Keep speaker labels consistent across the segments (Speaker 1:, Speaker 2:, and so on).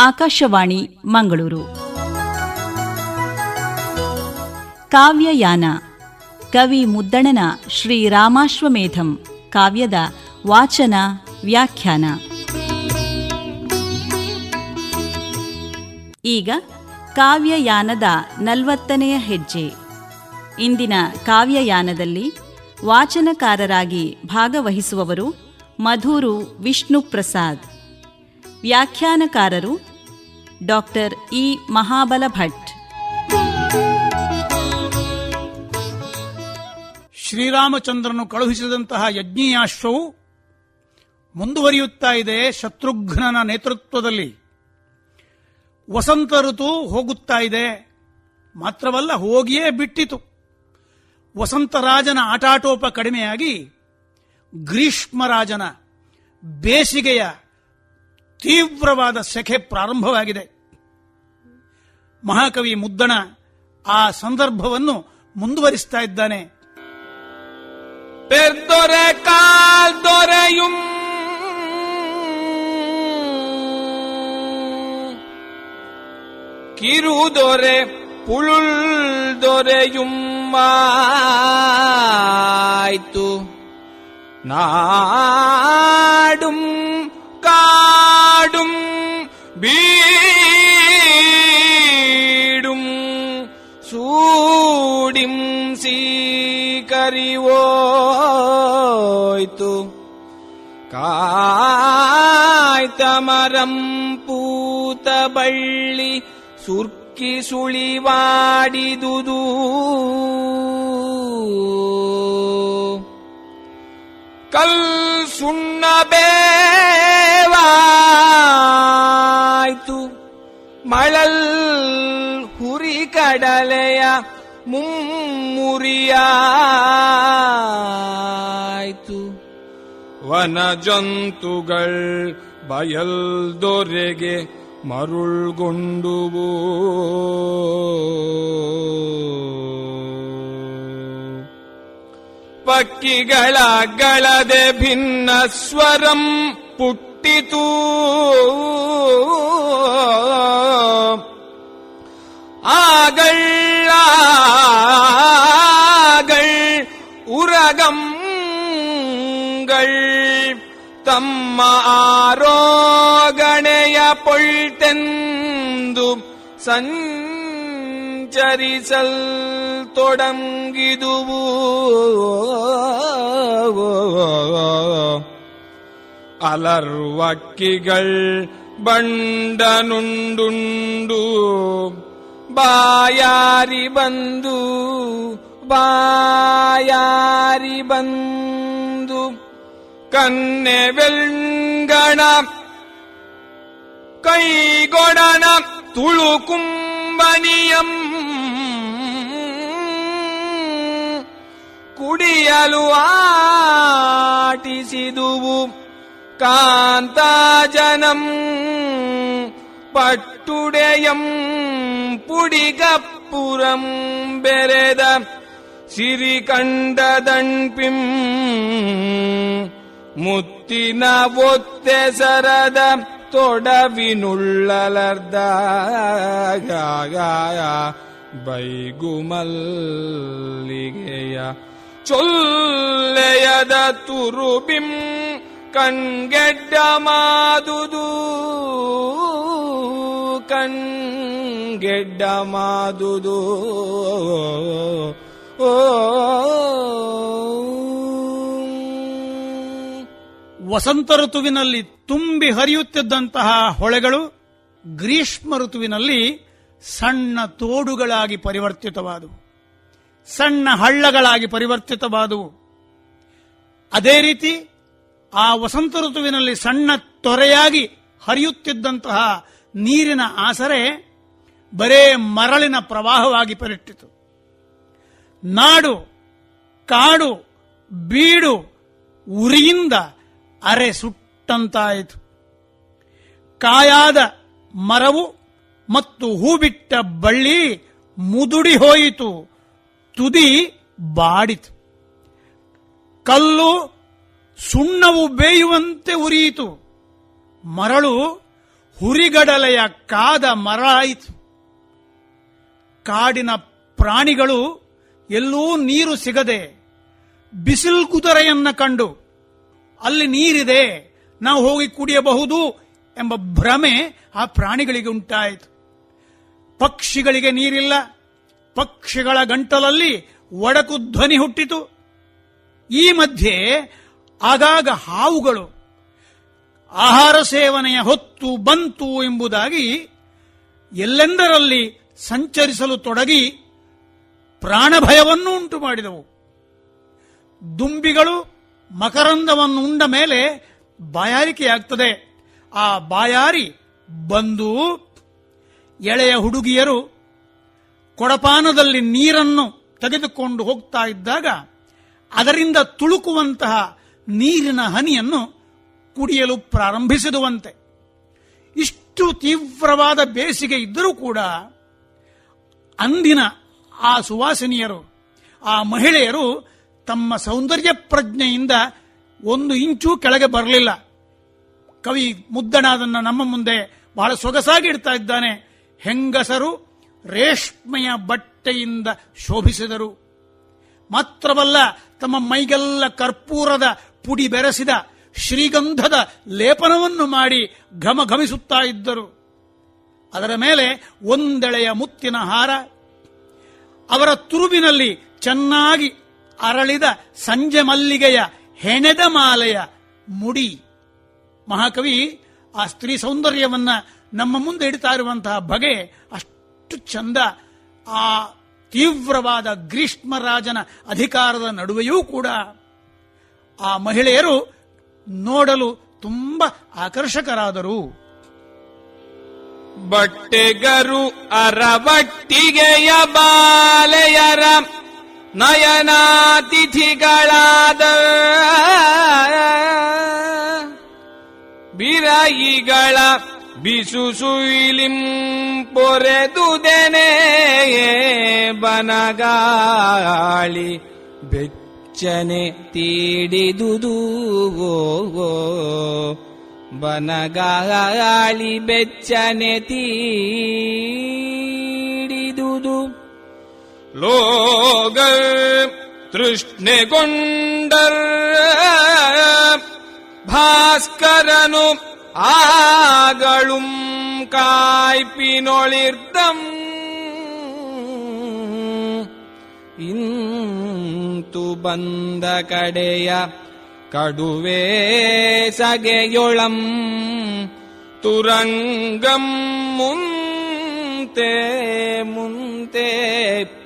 Speaker 1: ಆಕಾಶವಾಣಿ, ಮಂಗಳೂರು. ಕಾವ್ಯಯಾನ, ಕವಿ ಮುದ್ದಣನ ಶ್ರೀರಾಮಾಶ್ವಮೇಧಂ ಕಾವ್ಯದ ವಾಚನ, ವ್ಯಾಖ್ಯಾನ. ಈಗ ಕಾವ್ಯಯಾನದ ನಲವತ್ತನೆಯ ಹೆಜ್ಜೆ. ಇಂದಿನ ಕಾವ್ಯಯಾನದಲ್ಲಿ ವಾಚನಕಾರರಾಗಿ ಭಾಗವಹಿಸುವವರು ಮಧುರು ವಿಷ್ಣು ಪ್ರಸಾದ್ ವ್ಯಾಖ್ಯಾನಕಾರರು ಡಾಕ್ಟರ್ ಇ ಮಹಾಬಲ ಭಟ್
Speaker 2: ಶ್ರೀರಾಮಚಂದ್ರನು ಕಳುಹಿಸಿದಂತಹ ಯಜ್ಞೀಯಾಶ್ವವು ಮುಂದುವರಿಯುತ್ತಾ ಇದೆ ಶತ್ರುಘ್ನನ ನೇತೃತ್ವದಲ್ಲಿ. ವಸಂತ ಋತು ಹೋಗುತ್ತಾ ಇದೆ. ಮಾತ್ರವಲ್ಲ ಹೋಗಿಯೇ ಬಿಟ್ಟಿತು. ವಸಂತರಾಜನ ಆಟಾಟೋಪ ಕಡಿಮೆಯಾಗಿ ಗ್ರೀಷ್ಮರಾಜನ ಬೇಸಿಗೆಯ ತೀವ್ರವಾದ ಸೆಖೆ ಪ್ರಾರಂಭವಾಗಿದೆ. ಮಹಾಕವಿ ಮುದ್ದಣ ಆ ಸಂದರ್ಭವನ್ನು ಮುಂದುವರಿಸ್ತಾ ಇದ್ದಾನೆ.
Speaker 3: ದೊರೆ ಕಾಲ್ ದೊರೆಯು. ಕಿರು ದೊರೆ ಪುಳು ದೊರೆಯು ಆಯ್ತು ನಾಡು ಆಯ್ ತಮರಂ ಪೂತ ಬಳ್ಳಿ ಸುರ್ಕಿ ಸುಳಿ ವಾಡಿದುದು. ಕಲ್ ಸುಣ್ಣ ಬೇವಾಯ್ತು. ಮಳಲ್ ಹುರಿ ಕಡಲೆಯ ಮುರಿಯಾ ವನ ಜಂತುಗಳ್ ಬಯಲ್ದೊರೆಗೆ ಮರುಳ್ಗೊಂಡುವು ಪಕ್ಕಿಗಳ ಗಳದೆ ಭಿನ್ನ ಸ್ವರಂ ಪುಟ್ಟಿತು ஆகள் உரகங்கள் ತಮ್ಮ ಆರೋಗಣೆಯ ಪೊಳ್ತೆಂದು ಸಂಚರಿಸಲ್ ತೊಡಂಗಿದುವು ಅಲರ್ವಕ್ಕಿಗಳ್ ಬಂಡನುಂಡುಂಡು. ಬಾಯಾರಿ ಬಂದು ಬಾಯಾರಿ ಬಂದು. கண்ணே வெங்கண கைகொடன துளுக்கும்பனியம் குடியலு ஆட்டி சிதுவு காந்தாஜனம் பட்டுடையம் புடிகப்புறம் பெரத சிறி கண்டதன் பிம் ಮುತ್ತಿನ ಒತ್ತೆಸರದ ತೊಡವಿನುಳ್ಳಲರ್ದ ಬೈಗುಮಲ್ಲಿಗೆಯ ಚೊಲ್ಲೆಯದ ತುರುಬಿಂ ಕಣ್ಗೆಡ್ಡ ಮಾದುದು ಕಣ್ಗೆಡ್ಡ ಮಾದುದು ಓ
Speaker 2: ವಸಂತ ಋತುವಿನಲ್ಲಿ ತುಂಬಿ ಹರಿಯುತ್ತಿದ್ದಂತಹ ಹೊಳೆಗಳು ಗ್ರೀಷ್ಮ ಋತುವಿನಲ್ಲಿ ಸಣ್ಣ ತೋಡುಗಳಾಗಿ ಪರಿವರ್ತಿತವಾದವು. ಸಣ್ಣ ಹಳ್ಳಗಳಾಗಿ ಪರಿವರ್ತಿತವಾದವು. ಅದೇ ರೀತಿ ಆ ವಸಂತ ಋತುವಿನಲ್ಲಿ ಸಣ್ಣ ತೊರೆಯಾಗಿ ಹರಿಯುತ್ತಿದ್ದಂತಹ ನೀರಿನ ಆಸರೆ ಬರೇ ಮರಳಿನ ಪ್ರವಾಹವಾಗಿ ಪರಿಟ್ಟಿತು. ನಾಡು, ಕಾಡು, ಬೀಡು, ಉರಿಯಿಂದ ಅರೆ ಸುಟ್ಟಂತಾಯಿತು. ಕಾಯಾದ ಮರವು ಮತ್ತು ಹೂಬಿಟ್ಟ ಬಳ್ಳಿ ಮುದುಡಿ ಹೋಯಿತು. ತುದಿ ಬಾಡಿತು. ಕಲ್ಲು ಸುಣ್ಣವು ಬೇಯುವಂತೆ ಉರಿಯಿತು. ಮರಳು ಹುರಿಗಡಲೆಯ ಕಾದ ಮರ ಆಯಿತು ಕಾಡಿನ ಪ್ರಾಣಿಗಳು ಎಲ್ಲೂ ನೀರು ಸಿಗದೆ ಬಿಸಿಲು ಕುದುರೆಯನ್ನ ಕಂಡು ಅಲ್ಲಿ ನೀರಿದೆ, ನಾವು ಹೋಗಿ ಕುಡಿಯಬಹುದು ಎಂಬ ಭ್ರಮೆ ಆ ಪ್ರಾಣಿಗಳಿಗೆ ಉಂಟಾಯಿತು. ಪಕ್ಷಿಗಳಿಗೆ ನೀರಿಲ್ಲ. ಪಕ್ಷಿಗಳ ಗಂಟಲಲ್ಲಿ ಒಡಕು ಧ್ವನಿ ಹುಟ್ಟಿತು. ಈ ಮಧ್ಯೆ ಆಗಾಗ ಹಾವುಗಳು, ಆಹಾರ ಸೇವನೆಯ ಹೊತ್ತು ಬಂತು ಎಂಬುದಾಗಿ ಎಲ್ಲೆಂದರಲ್ಲಿ ಸಂಚರಿಸಲು ತೊಡಗಿ ಪ್ರಾಣಭಯವನ್ನು ಉಂಟು ಮಾಡಿದವು ದುಂಬಿಗಳು ಮಕರಂದವನ್ನು ಉಂಡ ಮೇಲೆ ಬಾಯಾರಿಕೆಯಾಗ್ತದೆ. ಆ ಬಾಯಾರಿ ಬಂದು ಎಳೆಯ ಹುಡುಗಿಯರು ಕೊಡಪಾನದಲ್ಲಿ ನೀರನ್ನು ತೆಗೆದುಕೊಂಡು ಹೋಗ್ತಾ ಇದ್ದಾಗ ಅದರಿಂದ ತುಳುಕುವಂತಹ ನೀರಿನ ಹನಿಯನ್ನು ಕುಡಿಯಲು ಪ್ರಾರಂಭಿಸಿದುವಂತೆ. ಇಷ್ಟು ತೀವ್ರವಾದ ಬೇಸಿಗೆ ಇದ್ದರೂ ಕೂಡ ಅಂದಿನ ಆ ಸುವಾಸಿನಿಯರು, ಆ ಮಹಿಳೆಯರು ತಮ್ಮ ಸೌಂದರ್ಯ ಪ್ರಜ್ಞೆಯಿಂದ ಒಂದು ಇಂಚು ಕೆಳಗೆ ಬರಲಿಲ್ಲ. ಕವಿ ಮುದ್ದಣ ಅದನ್ನು ನಮ್ಮ ಮುಂದೆ ಬಹಳ ಸೊಗಸಾಗಿ ಇಡ್ತಾ ಇದ್ದಾನೆ. ಹೆಂಗಸರು ರೇಷ್ಮೆಯ ಬಟ್ಟೆಯಿಂದ ಶೋಭಿಸಿದರು. ಮಾತ್ರವಲ್ಲ, ತಮ್ಮ ಮೈಗೆಲ್ಲ ಕರ್ಪೂರದ ಪುಡಿ ಬೆರೆಸಿದ ಶ್ರೀಗಂಧದ ಲೇಪನವನ್ನು ಮಾಡಿ ಘಮಘಮಿಸುತ್ತಾ ಇದ್ದರು. ಅದರ ಮೇಲೆ ಒಂದೆಳೆಯ ಮುತ್ತಿನ ಹಾರ, ಅವರ ತುರುಬಿನಲ್ಲಿ ಚೆನ್ನಾಗಿ ಅರಳಿದ ಸಂಜೆ ಮಲ್ಲಿಗೆಯ ಹೆಣೆದ ಮಾಲೆಯ ಮುಡಿ. ಮಹಾಕವಿ ಆ ಸ್ತ್ರೀ ಸೌಂದರ್ಯವನ್ನ ನಮ್ಮ ಮುಂದೆ ಇಡ್ತಾ ಇರುವಂತಹ ಬಗೆ ಅಷ್ಟು ಚಂದ ಆ ತೀವ್ರವಾದ ಗ್ರೀಷ್ಮರಾಜನ ಅಧಿಕಾರದ ನಡುವೆಯೂ ಕೂಡ ಆ ಮಹಿಳೆಯರು ನೋಡಲು ತುಂಬ ಆಕರ್ಷಕರಾದರು.
Speaker 3: ಬಟ್ಟೆಗರು ಅರವಟ್ಟಿಗೆಯ ಬಾಲೆಯರ ನಯನಾತಿಥಿಗಳಾದ ಬಿರಾಯಿಗಳ ಬಿಸು ಸುಯಿಲಿಂ ಪೊರೆದುದೆನೆ ಬನಗಾಳಿ ಬೆಚ್ಚನೆ ತೀಡಿದುದು. ಬನಗಾಳಿ ಬೆಚ್ಚನೆ ತೀಡಿದುದು ಲೋಗ ತೃಷ್ಣೆಗೊಂಡರ್ ಭಾಸ್ಕರನು ಆಗಳು ಕಾಯ್ಪಿನೊಳಿರ್ದಂ. ಇಂತು ಬಂದ ಕಡೆಯ ಕಡುವೆ ಸಗೆಯೊಳಂ ತುರಂಗಂ ಮುಂತೆ ಮುಂತೆ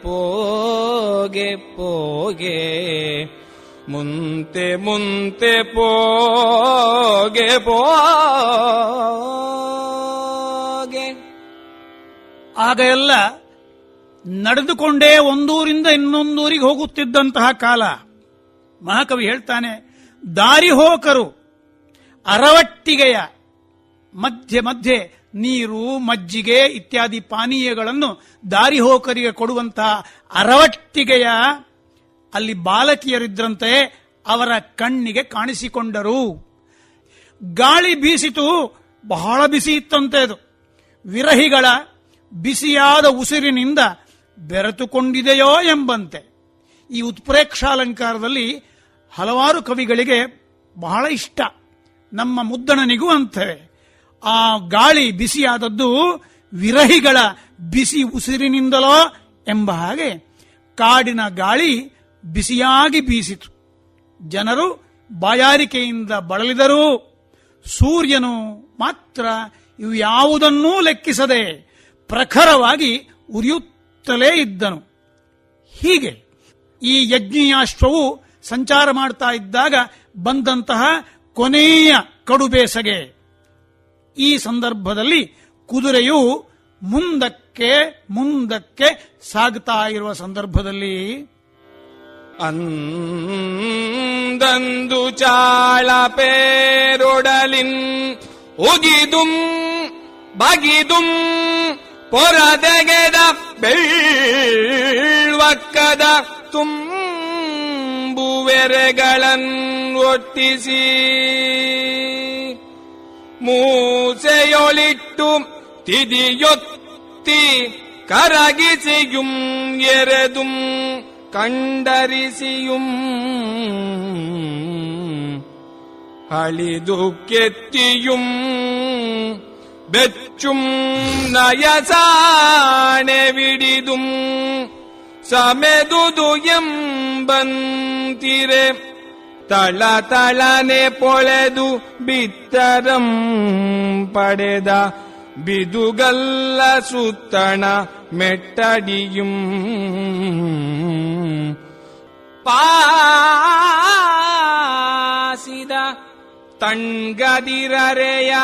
Speaker 3: ಪೋಗೆ ಪೋಗೆ, ಮುಂತೆ ಮುಂತೆ ಪೋಗೆ ಪೋಗೆ.
Speaker 2: ಆಗ ಎಲ್ಲ ನಡೆದುಕೊಂಡೇ ಒಂದೂರಿಂದ ಇನ್ನೊಂದೂರಿಗೆ ಹೋಗುತ್ತಿದ್ದಂತಹ ಕಾಲ. ಮಹಾಕವಿ ಹೇಳ್ತಾನೆ, ದಾರಿ ಹೋಕರು ಅರವಟ್ಟಿಗೆಯ ಮಧ್ಯೆ ಮಧ್ಯೆ ನೀರು, ಮಜ್ಜಿಗೆ ಇತ್ಯಾದಿ ಪಾನೀಯಗಳನ್ನು ದಾರಿಹೋಕರಿಗೆ ಕೊಡುವಂತಹ ಅರವಟ್ಟಿಗೆಯ ಅಲ್ಲಿ ಬಾಲಕಿಯರಿದ್ರಂತೆ ಅವರ ಕಣ್ಣಿಗೆ ಕಾಣಿಸಿಕೊಂಡರು. ಗಾಳಿ ಬೀಸಿತು, ಬಹಳ ಬಿಸಿ ಇತ್ತಂತೆ ಅದು. ವಿರಹಿಗಳ ಬಿಸಿಯಾದ ಉಸಿರಿನಿಂದ ಬೆರೆತುಕೊಂಡಿದೆಯೋ ಎಂಬಂತೆ. ಈ ಉತ್ಪ್ರೇಕ್ಷಾಲಂಕಾರದಲ್ಲಿ ಹಲವಾರು ಕವಿಗಳಿಗೆ ಬಹಳ ಇಷ್ಟ. ನಮ್ಮ ಮುದ್ದಣನಿಗೂ ಅಂತವೆ ಆ ಗಾಳಿ ಬಿಸಿಯಾದದ್ದು ವಿರಹಿಗಳ ಬಿಸಿ ಉಸಿರಿನಿಂದಲೋ ಎಂಬ ಹಾಗೆ ಕಾಡಿನ ಗಾಳಿ ಬಿಸಿಯಾಗಿ ಬೀಸಿತು. ಜನರು ಬಾಯಾರಿಕೆಯಿಂದ ಬಳಲಿದರು ಸೂರ್ಯನು ಮಾತ್ರ ಇವು ಯಾವುದನ್ನೂ ಲೆಕ್ಕಿಸದೆ ಪ್ರಖರವಾಗಿ ಉರಿಯುತ್ತಲೇ ಇದ್ದನು. ಹೀಗೆ ಈ ಯಜ್ಞಿಯಾಶ್ವವು ಸಂಚಾರ ಮಾಡ್ತಾ ಇದ್ದಾಗ ಬಂದಂತಹ ಕೊನೆಯ ಕಡುಬೇಸಗೆ ಈ ಸಂದರ್ಭದಲ್ಲಿ ಕುದುರೆಯು ಮುಂದಕ್ಕೆ ಮುಂದಕ್ಕೆ ಸಾಗುತ್ತಾ ಇರುವ ಸಂದರ್ಭದಲ್ಲಿ
Speaker 3: ಅಂದಂದು ಚಾಳ ಪೇರೊಡಲಿನ್ ಉಗಿದುಂ, ಬಗಿದುಂ, ಪೊರದೆಗೆದ ಬೆಳ್ವಕ್ಕದ ತುಂಬುವೆರೆಗಳನ್ನು ಒಟ್ಟಿಸಿ மூசையொளிட்டும் திதியொத்தி கரகிசியும் எரதும் கண்டரிசியும் அழிது கெத்தியும் வெச்சும் நயசானவிடிதும் சமெதுதுயம்பந்திரே ತಳ ತಳನೆ ಪೊಳೆದು ಬಿತ್ತರಂ ಪಡೆದ ಬಿದುಗಲ್ಲ ಸುತ್ತಣ ಮೆಟ್ಟಡಿಯು. ಪಾಸಿದ ತಣ್ಗದಿರರೆಯ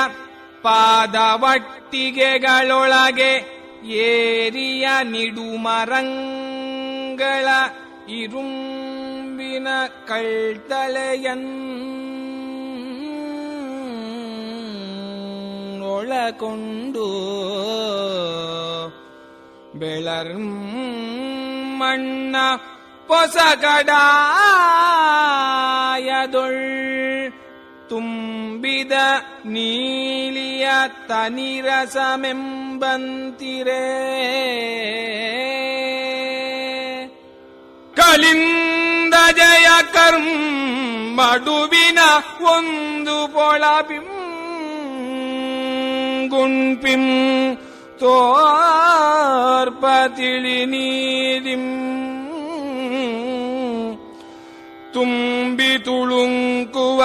Speaker 3: ಪಾದವಟ್ಟಿಗೆಗಳೊಳಗೆ ಏರಿಯ ನಿಡುಮರಂಗಳ கற்றின கள்தலையன் ஒள கொண்டு விளர் மண்ண பொசகடாயதுள் தும்பித நீலிய தனிரசமெம்பந்திரே ಕರ್ಮಡುವಿನ ಒಂದು ಪೊಳಪಿಂ ಗುಣ್ಪಿಂ ತೋರ್ಪ ತಿಳಿ ನೀರಿಂ ತುಂಬಿ ತುಳುಂಕುವ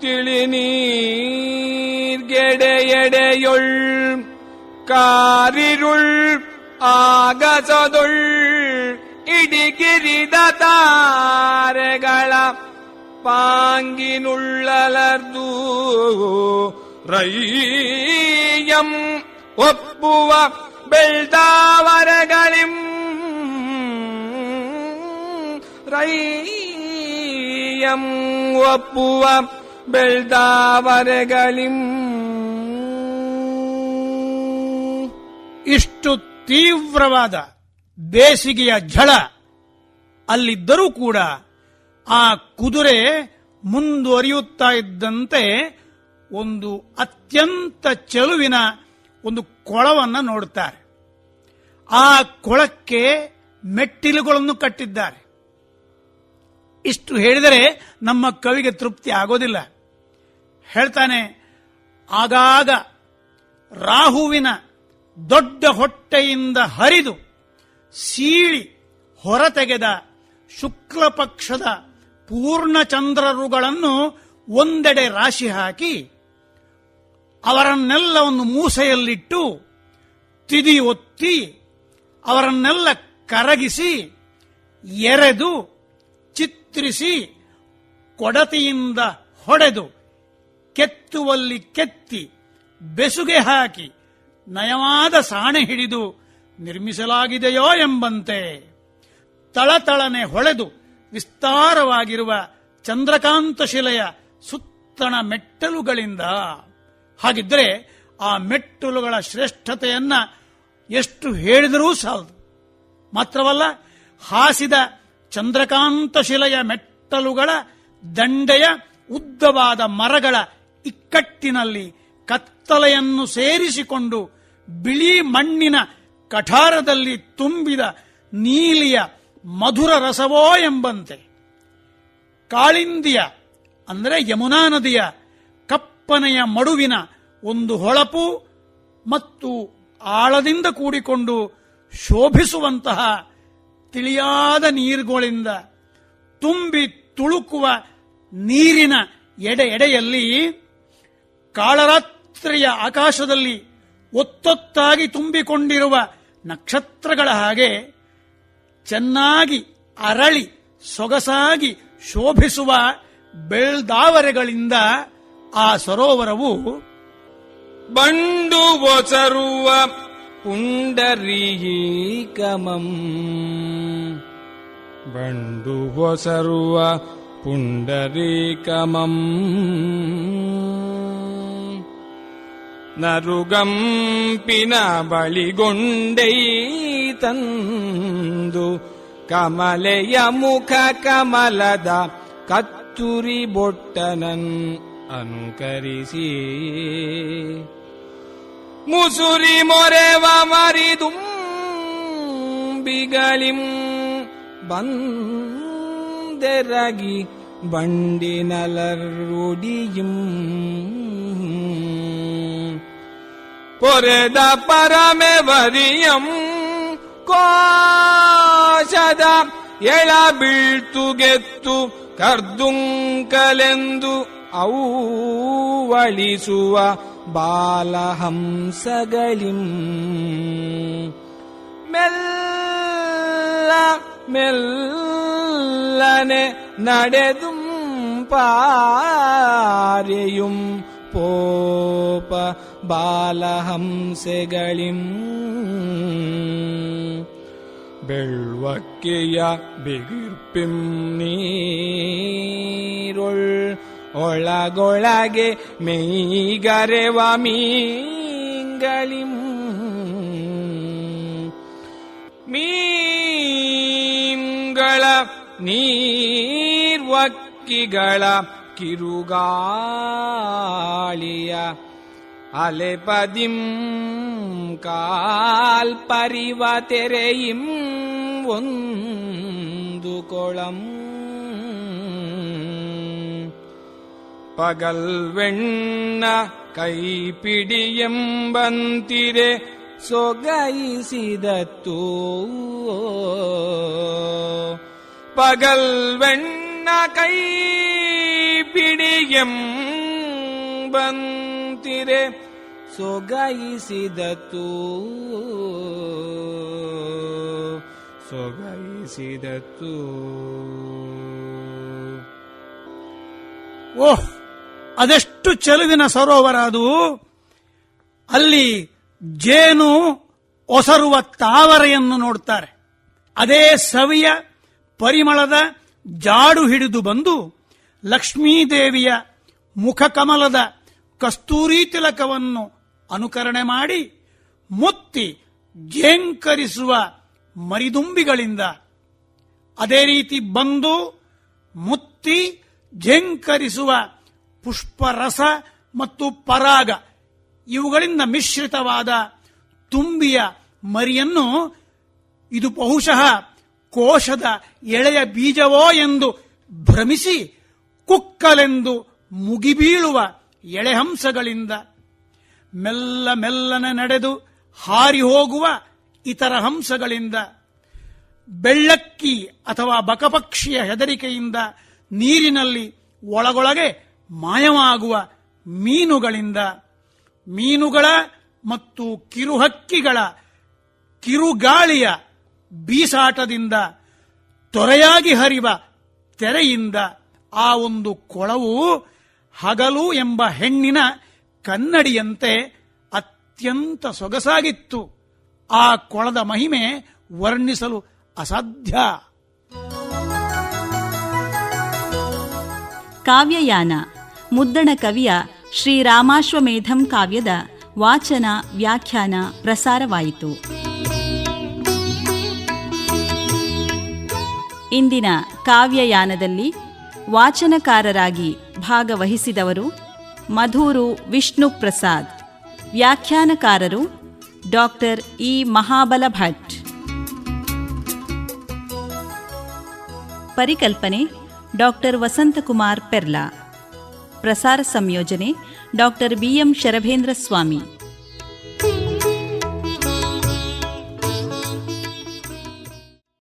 Speaker 3: ತಿಳಿ ನೀರ್ಗೆಡೆಯೆಡೆಯೊಳ್ ಕಾರಿರುಳ್ ಇಡಿಗಿರಿದ ತಾರೆಗಳ ಪಾಂಗಿನುಳ್ಳಲರ್ದು ರೈಯಂ ಒಪ್ಪುವ ಬೆಳ್ದಾವರೆಗಳಿಂ ರೈಯಂ ಒಪ್ಪುವ ಬೆಳ್ದಾವರೆಗಳಿಂ.
Speaker 2: ಇಷ್ಟು ತೀವ್ರವಾದ ಬೇಸಿಗೆಯ ಝಳ ಅಲ್ಲಿದ್ದರೂ ಕೂಡ ಆ ಕುದುರೆ ಮುಂದುವರಿಯುತ್ತಾ ಇದ್ದಂತೆ ಒಂದು ಅತ್ಯಂತ ಚೆಲುವಿನ ಒಂದು ಕೊಳವನ್ನು ನೋಡುತ್ತಾರೆ. ಆ ಕೊಳಕ್ಕೆ ಮೆಟ್ಟಿಲುಗಳನ್ನು ಕಟ್ಟಿದ್ದಾರೆ. ಇಷ್ಟು ಹೇಳಿದರೆ ನಮ್ಮ ಕವಿಗೆ ತೃಪ್ತಿ ಆಗೋದಿಲ್ಲ. ಹೇಳ್ತಾನೆ, ಆಗಾಗ ರಾಹುವಿನ ದೊಡ್ಡ ಹೊಟ್ಟೆಯಿಂದ ಹರಿದು ಸೀಳಿ ಹೊರತೆಗೆದ ಶುಕ್ಲ ಪಕ್ಷದ ಪೂರ್ಣಚಂದ್ರರುಗಳನ್ನು ಒಂದೆಡೆ ರಾಶಿ ಹಾಕಿ ಅವರನ್ನೆಲ್ಲ ಒಂದು ಮೂಸೆಯಲ್ಲಿಟ್ಟು ತಿದಿ ಒತ್ತಿ ಅವರನ್ನೆಲ್ಲ ಕರಗಿಸಿ ಎರೆದು ಚಿತ್ರಿಸಿ ಕೊಡತಿಯಿಂದ ಹೊಡೆದು ಕೆತ್ತುವಲ್ಲಿ ಕೆತ್ತಿ ಬೆಸುಗೆ ಹಾಕಿ ನಯವಾದ ಸಾಣೆ ಹಿಡಿದು ನಿರ್ಮಿಸಲಾಗಿದೆಯೋ ಎಂಬಂತೆ. ತಳತಳನೆ ಹೊಳೆದು ವಿಸ್ತಾರವಾಗಿರುವ ಚಂದ್ರಕಾಂತ ಶಿಲೆಯ ಸುತ್ತಣ ಮೆಟ್ಟಲುಗಳಿಂದ ಹಾಗಿದ್ರೆ ಆ ಮೆಟ್ಟಲುಗಳ ಶ್ರೇಷ್ಠತೆಯನ್ನ ಎಷ್ಟು ಹೇಳಿದರೂ ಸಾಲದು. ಮಾತ್ರವಲ್ಲ, ಹಾಸಿದ ಚಂದ್ರಕಾಂತ ಶಿಲೆಯ ಮೆಟ್ಟಲುಗಳ ದಂಡೆಯ ಉದ್ದವಾದ ಮರಗಳ ಇಕ್ಕಟ್ಟಿನಲ್ಲಿ ಕತ್ತಲೆಯನ್ನು ಸೇರಿಸಿಕೊಂಡು ಬಿಳಿ ಮಣ್ಣಿನ ಕಠಾರದಲ್ಲಿ ತುಂಬಿದ ನೀಲಿಯ ಮಧುರ ರಸವೋ ಎಂಬಂತೆ. ಕಾಳಿಂದಿಯ, ಅಂದರೆ ಯಮುನಾ ನದಿಯ, ಕಪ್ಪನೆಯ ಮಡುವಿನ ಒಂದು ಹೊಳಪು ಮತ್ತು ಆಳದಿಂದ ಕೂಡಿಕೊಂಡು ಶೋಭಿಸುವಂತಹ ತಿಳಿಯಾದ ನೀರುಗಳಿಂದ ತುಂಬಿ ತುಳುಕುವ ನೀರಿನ ಎಡೆ ಎಡೆಯಲ್ಲಿ ಕಾಳರಾತ್ರಿಯ ಆಕಾಶದಲ್ಲಿ ಒತ್ತೊತ್ತಾಗಿ ತುಂಬಿಕೊಂಡಿರುವ ನಕ್ಷತ್ರಗಳ ಹಾಗೆ ಚೆನ್ನಾಗಿ ಅರಳಿ ಸೊಗಸಾಗಿ ಶೋಭಿಸುವ ಬೆಳ್ದಾವರೆಗಳಿಂದ ಆ ಸರೋವರವು
Speaker 3: ಬಂಡು ಒಸರುವ ಪುಂಡರೀಕಮಂ ಬಂಡು ಒಸರುವ ಪುಂಡರೀಕಮಂ ನರುಗಂ ಪಿನ ಬಳಿಗೊಂಡೈ ತಂದು ಕಮಲೆಯ ಮುಖ ಕಮಲದ ಕತ್ತುರಿ ಬೊಟ್ಟನನ್ ಅನುಕರಿಸಿ ಮುಸುರಿ ಮೊರೆವ ಮರಿದು ಬಿಗಲಿಂ ಬಂದೆರಗಿ ಬಂಡಿನಲರುಡಿಯಂ ಪೊರೆದ ಪರಮೆ ವರಿಯಂ ಕೋಶದ ಎಳ ಬೀಳ್ತುಗೆತ್ತು ಕರ್ದುಂಕಲೆಂದು ಔವಳಿಸುವ ಬಾಲಹಂಸಗಳಿಂ ಮೆಲ್ಲ மெல்லனே நடதும் பாரியும் போப ಬಾಲಹಂಸೆಗಳಿಂ. ಬೆಳ್ವಕ್ಕೆಯ ಬಿಗಿರ್ಪಿಂ ನೀರುಳ್ ಒಳಗೊಳಗೆ ಮೇಗರೆವ ಮೀಂಗಳಿಂ. ಮೀಂಗಳ ನೀರ್ವಕ್ಕಿಗಳ ಕಿರುಗಾಳಿಯ ಅಲೆಪದಿಂ ಕಾಲ್ಪರಿವ ತೆರೆಯಿಂ ಒಂದು ಕೊಳಂ. ಪಗಲ್ವೆಣ್ಣ ಕೈಪಿಡಿಯೆಂಬಂತಿರೆ ಸೊಗೈಸಿದತ್ತು. ಪಗಲ್ವೆಣ್ಣ ಕೈ ಪಿಡಿಯೆಂಬಂತಿರೆ ಸೊಗೈಸಿದತು ಸೊಗೈಸಿದತು
Speaker 2: ಓಹ್, ಅದೆಷ್ಟು ಚೆಲುವಿನ ಸರೋವರ ಅದು ಅಲ್ಲಿ ಜೇನು ಒಸರುವ ತಾವರೆಯನ್ನು ನೋಡ್ತಾರೆ. ಅದೇ ಸವಿಯ ಪರಿಮಳದ ಜಾಡು ಹಿಡಿದು ಬಂದು ಲಕ್ಷ್ಮೀದೇವಿಯ ಮುಖಕಮಲದ ಕಸ್ತೂರಿ ತಿಲಕವನ್ನು ಅನುಕರಣೆ ಮಾಡಿ ಮುತ್ತಿ ಜೇಂಕರಿಸುವ ಮರಿದುಂಬಿಗಳಿಂದ ಅದೇ ರೀತಿ ಬಂದು ಮುತ್ತಿ ಝೇಂಕರಿಸುವ ಪುಷ್ಪರಸ ಮತ್ತು ಪರಾಗ ಇವುಗಳಿಂದ ಮಿಶ್ರಿತವಾದ ತುಂಬಿಯ ಮರಿಯನ್ನು ಇದು ಬಹುಶಃ ಕೋಶದ ಎಳೆಯ ಬೀಜವೋ ಎಂದು ಭ್ರಮಿಸಿ ಕುಕ್ಕಲೆಂದು ಮುಗಿಬೀಳುವ ಎಳೆಹಂಸಗಳಿಂದ ಮೆಲ್ಲ ಮೆಲ್ಲನೆ ನಡೆದು ಹಾರಿ ಹೋಗುವ ಇತರ ಹಂಸಗಳಿಂದ ಬೆಳ್ಳಕ್ಕಿ ಅಥವಾ ಬಕಪಕ್ಷಿಯ ಹೆದರಿಕೆಯಿಂದ ನೀರಿನಲ್ಲಿ ಒಳಗೊಳಗೆ ಮಾಯವಾಗುವ ಮೀನುಗಳಿಂದ ಮೀನುಗಳ ಮತ್ತು ಕಿರುಹಕ್ಕಿಗಳ ಕಿರುಗಾಳಿಯ ಬೀಸಾಟದಿಂದ ತೊರೆಯಾಗಿ ಹರಿವ ತೆರೆಯಿಂದ ಆ ಒಂದು ಕೊಳವು ಹಗಲು ಎಂಬ ಹೆಣ್ಣಿನ ಕನ್ನಡಿಯಂತೆ ಅತ್ಯಂತ ಸೊಗಸಾಗಿತ್ತು. ಆ ಕೊಳದ ಮಹಿಮೆ ವರ್ಣಿಸಲು ಅಸಾಧ್ಯ.
Speaker 1: ಕಾವ್ಯಯಾನ. ಮುದ್ದಣ ಕವಿಯ ಶ್ರೀರಾಮಾಶ್ವಮೇಧಂ ಕಾವ್ಯದ ವಾಚನ, ವ್ಯಾಖ್ಯಾನ, ಪ್ರಸಾರವಾಯಿತು. ಇಂದಿನ ಕಾವ್ಯಯಾನದಲ್ಲಿ ವಾಚನಕಾರರಾಗಿ ಭಾಗವಹಿಸಿದವರು ಮಧೂರು ವಿಷ್ಣು ಪ್ರಸಾದ್ ವ್ಯಾಖ್ಯಾನಕಾರರು ಡಾಕ್ಟರ್ ಇ ಮಹಾಬಲ ಭಟ್ ಪರಿಕಲ್ಪನೆ ಡಾಕ್ಟರ್ ವಸಂತಕುಮಾರ್ ಪೆರ್ಲಾ. ಪ್ರಸಾರ ಸಂಯೋಜನೆ ಡಾಕ್ಟರ್ ಬಿಎಂ ಶರಭೇಂದ್ರ ಸ್ವಾಮಿ.